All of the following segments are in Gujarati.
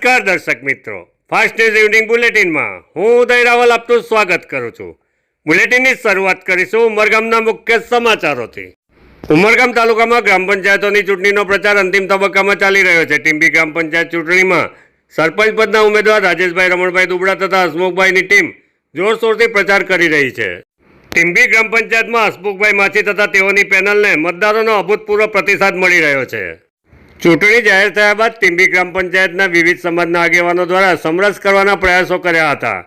નમસ્કાર દર્શક મિત્રો. ફાસ્ટ ન્યૂઝ ઇવનિંગ બુલેટિનમાં હું ઉદય રાવલ આપનું સ્વાગત કરું છું. બુલેટિનની શરૂઆત કરીશું ઉમરગામના મુખ્ય સમાચારોથી. ઉમરગામ તાલુકામાં ગ્રામ પંચાયતોની ચૂંટણીનો પ્રચાર અંતિમ તબક્કામાં ચાલી રહ્યો છે. ટીમ્બી ગ્રામ પંચાયત ચૂંટણીમાં સરપંચ પદના ઉમેદવાર રાજેશભાઈ રમણભાઈ દુબડા તથા હસમુખભાઈની ટીમ જોરશોરથી પ્રચાર કરી રહી છે. ટીમ્બી ગ્રામ પંચાયતમાં હસમુખભાઈ માછી તથા તેઓની પેનલને મતદારોનો અભૂતપૂર્વ પ્રતિસાદ મળી રહ્યો છે. ચૂંટણી જાહેર થયા બાદ ટીંબી ગ્રામ પંચાયતના વિવિધ સમાજના આગેવાનો દ્વારા સમરસ કરવાના પ્રયાસો કર્યા હતા.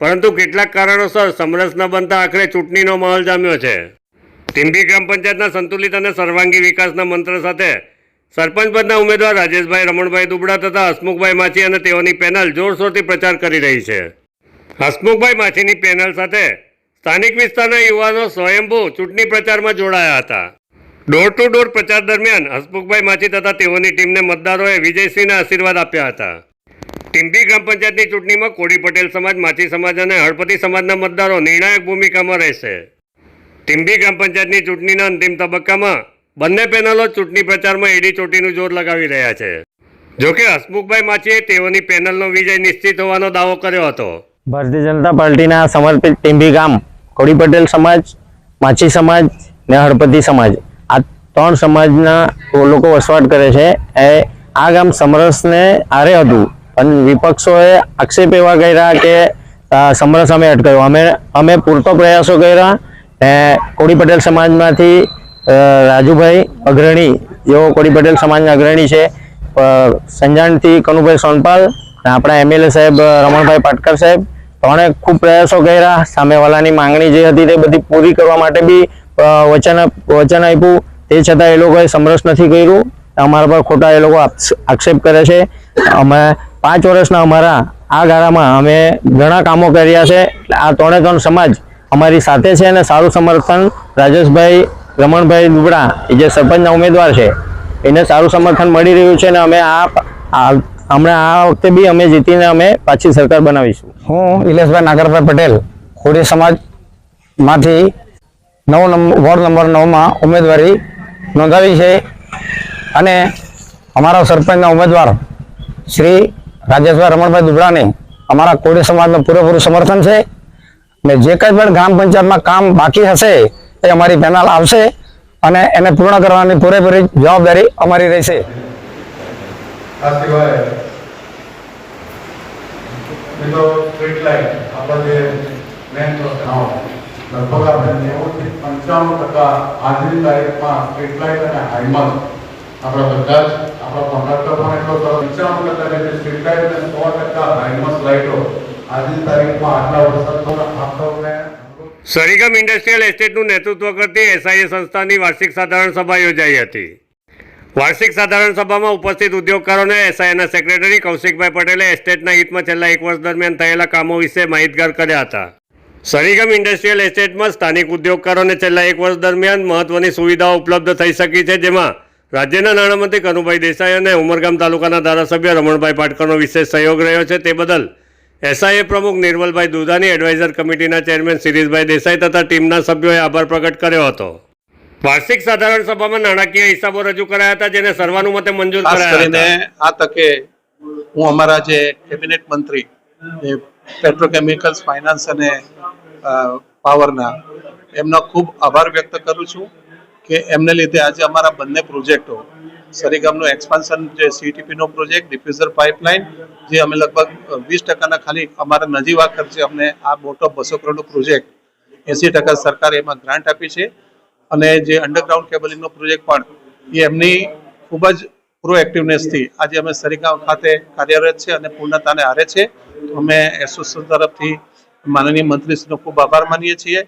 પરંતુ કેટલાક કારણોસર સમરસ ન બનતા આખરે ચૂંટણીનો માહોલ જામ્યો છે. ટીંબી ગ્રામ પંચાયતના સંતુલિત અને સર્વાંગી વિકાસના મંત્ર સાથે સરપંચ પદના ઉમેદવાર રાજેશભાઈ રમણભાઈ દુબડા તથા હસમુખભાઈ માછી અને તેઓની પેનલ જોરશોરથી પ્રચાર કરી રહી છે. હસમુખભાઈ માછીની પેનલ સાથે સ્થાનિક વિસ્તારના યુવાનો સ્વયંભૂ ચૂંટણી પ્રચારમાં જોડાયા હતા. ડોર ટુ ડોર પ્રચાર દરમિયાન હસમુખભાઈ માછી તથા તેઓની ટીમને મતદારોએ વિજયસિંહના આશીર્વાદ આપ્યા હતા. ટીમ્બી ગ્રામ પંચાયતની ચૂંટણીમાં કોડી પટેલ સમાજ માછી સમાજ અને હળપતિ સમાજના મતદારો નિર્ણાયક ભૂમિકામાં રહેશે. ટીમ્બી ગ્રામ પંચાયતની ચૂંટણીના અંતિમ તબક્કામાં બંને પેનલો ચૂંટણી પ્રચારમાં એડી ચોટીનું જોર લગાવી રહ્યા છે. જોકે હસમુખભાઈ માછીએ તેઓની પેનલનો વિજય નિશ્ચિત હોવાનો દાવો કર્યો હતો. ભારતીય જનતા પાર્ટીના સમર્પિત ટીમ્બી ગામ, કોડી પટેલ સમાજ માછી સમાજ ને હળપતિ સમાજ. ત્રણ સમાજના લોકો વસવાટ કરે છે. એ આ ગામ સમરસને આરે હતું. પણ વિપક્ષોએ આક્ષેપ એવા કર્યા કે સમરસ અમે અટકાયો અમે અમે પૂરતો પ્રયાસો કર્યા ને કોળી પટેલ સમાજમાંથી રાજુભાઈ અગ્રણી, જેઓ કોળી પટેલ સમાજના અગ્રણી છે સંજાણથી કનુભાઈ સોનપાલ અને આપણા એમએલએ સાહેબ રમણભાઈ પાટકર સાહેબ, ત્રણે ખૂબ પ્રયાસો કર્યા. સામેવાલાની માંગણી જે હતી તે બધી પૂરી કરવા માટે બી વચન વચન આપ્યું. તે છતાં એ લોકોએ સમરસ નથી કર્યું. અમારા પર ખોટા એ લોકો આક્ષ- આક્ષેપ કરે છે. અમે પાંચ વર્ષના અમારા આ ગાળામાં અમે ઘણા કામો કર્યા છે. આ ત્રણે ત્રણ સમાજ અમારી સાથે છે અને સારું સમર્થન રાજેશભાઈ, રમણભાઈ દુબડા જે સરપંચના ઉમેદવાર છે, એને સારું સમર્થન મળી રહ્યું છે અને અમે આ- હમણાં આ વખતે બી અમે જીતીને અમે પાછી સરકાર બનાવીશું. હું ઇલેશભાઈ નાગરભાઈ પટેલ, ખોડી સમાજમાંથી નવ નંબર વોર્ડ નંબર નવમાં ઉમેદવારી નોંધાવી છે. અને અમારા સરપંચના ઉમેદવાર શ્રી રાજેશભાઈ રમણભાઈ દુબરાને અમારા કોળી સમાજનું પૂરેપૂરું સમર્થન છે. ને જે કંઈ પણ ગ્રામ પંચાયતમાં કામ બાકી હશે એ અમારી પેનલ આવશે અને એને પૂર્ણ કરવાની પૂરેપૂરી જવાબદારી અમારી રહેશે. આ સિવાય સ્ટ્રીટ લાઇટ આપણા જે મેન રસ્તાઓ લગભગ આપણે નેવુંથી પંચાણું ટકા આજની તારીખમાં સ્ટ્રીટલાઇટ અને હાઈમલ આપણા બધા જ, આપણા કોન્ટ્રાક્ટર પણ એટલો સરસ. પંચાણું ટકા જેટલી સ્ટ્રીટલાઇટ અને સો ટકા હાઈમસ લાઇટો. આજની તારીખમાં આટલા વરસાદમાં આપણને સરીગમ ઇન્ડસ્ટ્રીયલ એસ્ટેટનું નેતૃત્વ કરતી એસઆઈએ સંસ્થાની વાર્ષિક સાધારણ સભા યોજાઈ હતી. વાર્ષિક સાધારણ સભામાં ઉપસ્થિત ઉદ્યોગકારોને એસઆઈના સેક્રેટરી કૌશિકભાઈ પટેલે એસ્ટેટના હિતમાં છેલ્લા એક વર્ષ દરમિયાન થયેલા કામો વિશે માહિતગાર કર્યા હતા. સરીગમ ઇન્ડસ્ટ્રીયલ એસ્ટેટમાં સ્થાનિક ઉદ્યોગકારોને છેલ્લા એક વર્ષ દરમિયાન મહત્વની સુવિધાઓ ઉપલબ્ધ થઈ શકી છે જેમાં રાજ્યના નાણામંત્રી કનુભાઈ દેસાઈ અને ઉમરગામ તાલુકાના ધારાસભ્ય રમણભાઈ પાટકરનો વિશેષ સહયોગ રહ્યો છે. તે બદલ એસઆઈએ પ્રમુખ નિર્મલભાઈ દુધાની એડવાઇઝર કમિટીના ચેરમેન શિરીષભાઈ દેસાઈ તથા ટીમના સભ્યોએ આભાર પ્રગટ કર્યો હતો. વાર્ષિક સાધારણ સભામાં નાણાકીય હિસાબો રજૂ કરાયા હતા જેને સર્વાનુમતે મંજૂર કરાયા આ તકે હું અમારા જે કેબિનેટ મંત્રી પેટ્રોકેમિકલ્સ, ફાઇનાન્સ અને પાવરના એમનો ખૂબ આભાર વ્યક્ત કરું છું કે એમને લીધે આજે અમારા બંને પ્રોજેક્ટો, સરીગામનું એક્સપાન્શન જે સીટીપીનો પ્રોજેક્ટ, ડિફ્યુઝર પાઇપલાઇન, જે અમે લગભગ વીસ ટકાના ખાલી અમારા નજીવા ખર્ચે અમને આ મોટો બસો કરોડનો પ્રોજેક્ટ, એસી ટકા સરકારે એમાં ગ્રાન્ટ આપી છે. અને જે અંડરગ્રાઉન્ડ કેબલિંગનો પ્રોજેક્ટ પણ, એ એમની ખૂબ જ પ્રોએક્ટિવનેસથી આજે અમે સરીગામ ખાતે કાર્યરત છે અને પૂર્ણતાને હારે છે. અમે એસોસિએશન તરફથી માનનીય મંત્રીશ્રીનો ખૂબ આભાર માનીએ છીએ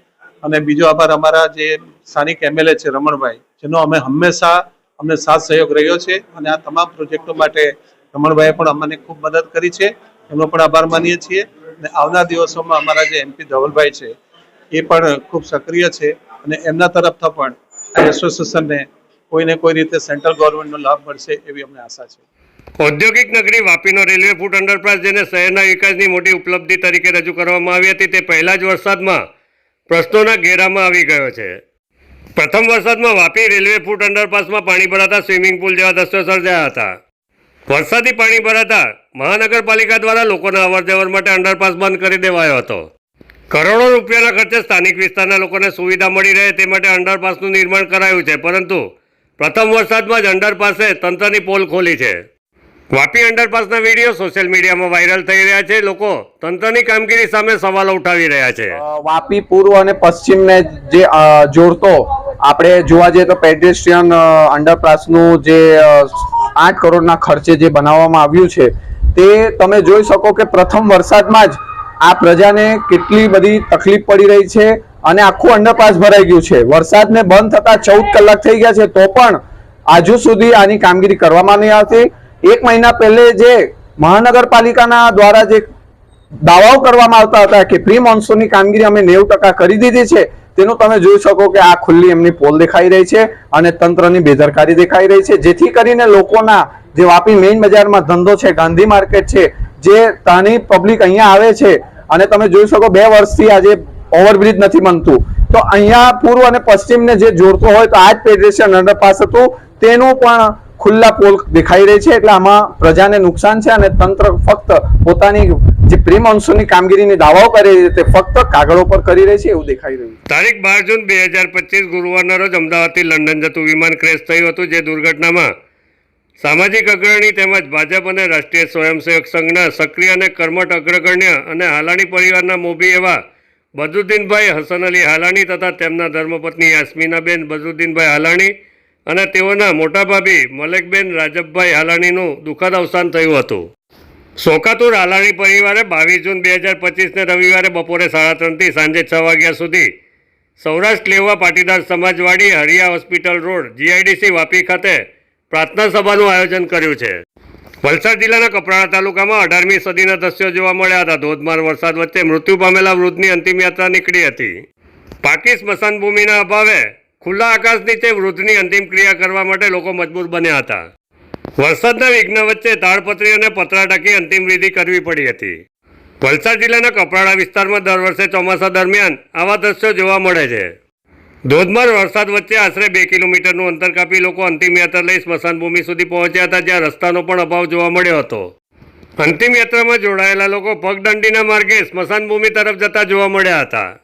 અને બીજો આભાર અમારા જે સ્થાનિક એમએલએ છે રમણભાઈ, જેનો અમે હંમેશા અમને સાથ સહયોગ રહ્યો છે અને આ તમામ પ્રોજેક્ટો માટે રમણભાઈએ પણ અમને ખૂબ મદદ કરી છે. એમનો પણ આભાર માનીએ છીએ અને આવનાર દિવસોમાં અમારા જે એમપી ધવલભાઈ છે એ પણ ખૂબ સક્રિય છે અને એમના તરફથી પણ આ એસોસિએશનને કોઈને કોઈ રીતે સેન્ટ્રલ ગવર્મેન્ટનો લાભ મળશે એવી અમને આશા છે. ઔદ્યોગિક નગરી વાપીનો રેલવે ફૂટ અંડરપાસ જેને શહેરના વિકાસની મોટી ઉપલબ્ધિ તરીકે રજૂ કરવામાં આવી હતી તે પહેલા જ વરસાદમાં પ્રશ્નોના ઘેરામાં આવી ગયો છે. પ્રથમ વરસાદમાં વાપી રેલવે ફૂટ અંડરપાસમાં પાણી ભરાતા સ્વિમિંગ પુલ જેવા દ્રશ્યો સર્જાયા હતા. વરસાદી પાણી ભરાતા મહાનગરપાલિકા દ્વારા લોકોના અવરજવર માટે અંડરપાસ બંધ કરી દેવાયો હતો. કરોડો રૂપિયાના ખર્ચે સ્થાનિક વિસ્તારના લોકોને સુવિધા મળી રહે તે માટે અંડરપાસનું નિર્માણ કરાયું છે, પરંતુ પ્રથમ વરસાદમાં જ અંડરપાસે તંત્રની પોલ ખોલી છે. વાપી અંડરપાસના વીડિયો સોશિયલ મીડિયામાં વાયરલ થઈ રહ્યા છે. લોકો તંત્રની કામગીરી સામે સવાલો ઉઠાવી રહ્યા છે. વાપી પૂર્વ અને પશ્ચિમને જે જોડતો આપણે જોવા જઈએ તો પેડેસ્ટ્રિયન અંડરપાસનું જે આઠ કરોડના ખર્ચે જે બનાવવામાં આવ્યું છે, તે તમે જોઈ શકો કે પ્રથમ વરસાદમાં જ આ પ્રજાને કેટલી બધી તકલીફ પડી રહી છે અને આખું અંડરપાસ ભરાઈ ગયું છે. વરસાદને બંધ થતા ચૌદ કલાક થઈ ગયા છે, તો પણ આજુ સુધી આની કામગીરી કરવામાં નહીં આવતી. એક મહિના પહેલે જે મહાનગરપાલિકાના દ્વારા જે દાવાઓ કરવામાં આવતા હતા કે પ્રી મોન્સૂનની કામગીરી અમે નેવું ટકા કરી દીધી છે, તેનું તમે જોઈ શકો કે આ ખુલ્લી એમની પોલ દેખાઈ રહી છે અને તંત્રની બેદરકારી દેખાઈ રહી છે, જેથી કરીને લોકોના જે વાપી મેઇન બજારમાં ધંધો છે, ગાંધી માર્કેટ છે, જે ત્યાંની પબ્લિક અહીંયા આવે છે, અને તમે જોઈ શકો બે વર્ષથી આજે ઓવરબ્રિજ નથી બનતું. તો અહીંયા પૂર્વ અને પશ્ચિમને જે જોડતો હોય તો આ જ પેડેસ્ટ્રિયન અંડરપાસ હતું, તેનું પણ ખુલ્લા પોલ દેખાઈ રહી છે એટલે આમાં પ્રજાને નુકસાન છે અને તંત્ર ફક્ત પોતાની જે પ્રી મોન્સૂનની કામગીરીની દાવાઓ કરી રહી છે તે ફક્ત કાગળો પર કરી રહી છે એવું દેખાઈ રહ્યું તારીખ બાર જૂન બે હજાર પચીસ ગુરુવારના રોજ અમદાવાદથી લંડન જતું વિમાન ક્રેશ થયું હતું જે દુર્ઘટનામાં સામાજિક અગ્રણી તેમજ ભાજપ અને રાષ્ટ્રીય સ્વયંસેવક સંઘના સક્રિય અને કર્મઠ અગ્રગણ્ય અને હાલાણી પરિવારના મોભી એવા બદરુદ્દીનભાઈ હસન અલી હાલાણી તથા તેમના ધર્મપત્ની યાસ્મીનાબેન બદરુદ્દીનભાઈ હાલાણી અને તેઓના મોટા ભાભી મલેકબેન રાજબભાઈ હાલાણીનું દુઃખદ અવસાન થયું હતું. શોકાતુર હાલાણી પરિવારે બાવીસ જૂન બે હજાર પચીસને રવિવારે બપોરે સાડા ત્રણથી સાંજે છ વાગ્યા સુધી Saurashtra Leva Patidar સમાજવાડી Hariya hospital road GIDC Vapi ખાતે પ્રાર્થના સભાનું આયોજન કર્યું છે. વલસાડ જિલ્લાના કપરાડા તાલુકામાં અઢારમી સદીના દ્રશ્યો જોવા મળ્યા હતા. ધોધમાર વરસાદ વચ્ચે મૃત્યુ પામેલા વૃદ્ધની અંતિમ યાત્રા નીકળી હતી. પાકી સ્મશાન ભૂમિના અભાવે ખુલ્લા આકાશ નીચે વૃદ્ધની અંતિમ ક્રિયા કરવા માટે લોકો મજબૂર બન્યા હતા. વરસાદના વિઘ્ન વચ્ચે તાળપત્રી અને પતરા ટાંકી અંતિમ વિધિ કરવી પડી હતી. વલસાડ જિલ્લાના કપરાડા વિસ્તારમાં દર વર્ષે ચોમાસા દરમિયાન આવા દ્રશ્યો જોવા મળે છે. ધોધમાર વરસાદ વચ્ચે આશરે બે કિલોમીટરનું અંતર કાપી લોકો અંતિમ યાત્રા લઈ સ્મશાન ભૂમિ સુધી પહોંચ્યા હતા, જ્યાં રસ્તાનો પણ અભાવ જોવા મળ્યો હતો. અંતિમ યાત્રામાં જોડાયેલા લોકો પગદંડીના માર્ગે સ્મશાન ભૂમિ તરફ જતા જોવા મળ્યા હતા.